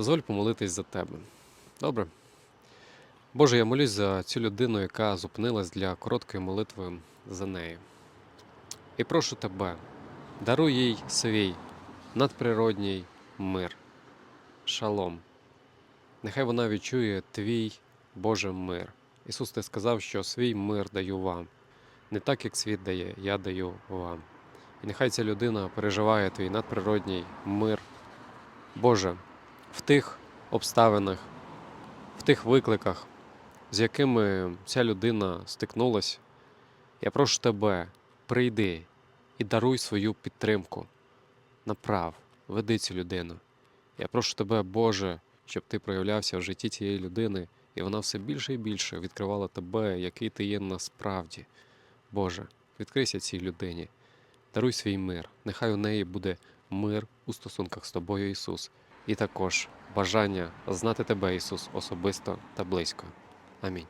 дозволь помолитись за тебе. Добре. Боже, я молюсь за цю людину, яка зупинилась для короткої молитви за нею. І прошу тебе, даруй їй свій надприродній мир, шалом. Нехай вона відчує твій Боже мир. Ісус, ти сказав, що свій мир даю вам. Не так, як світ дає, я даю вам. І нехай ця людина переживає твій надприродній мир. Боже, в тих обставинах, в тих викликах, з якими ця людина стикнулась, я прошу тебе, прийди і даруй свою підтримку. Направ, веди цю людину. Я прошу тебе, Боже, щоб ти проявлявся в житті цієї людини, і вона все більше і більше відкривала тебе, який ти є насправді. Боже, відкрийся цій людині, даруй свій мир. Нехай у неї буде мир у стосунках з тобою, Ісус, і також бажання знати тебе, Ісус, особисто та близько. Амінь.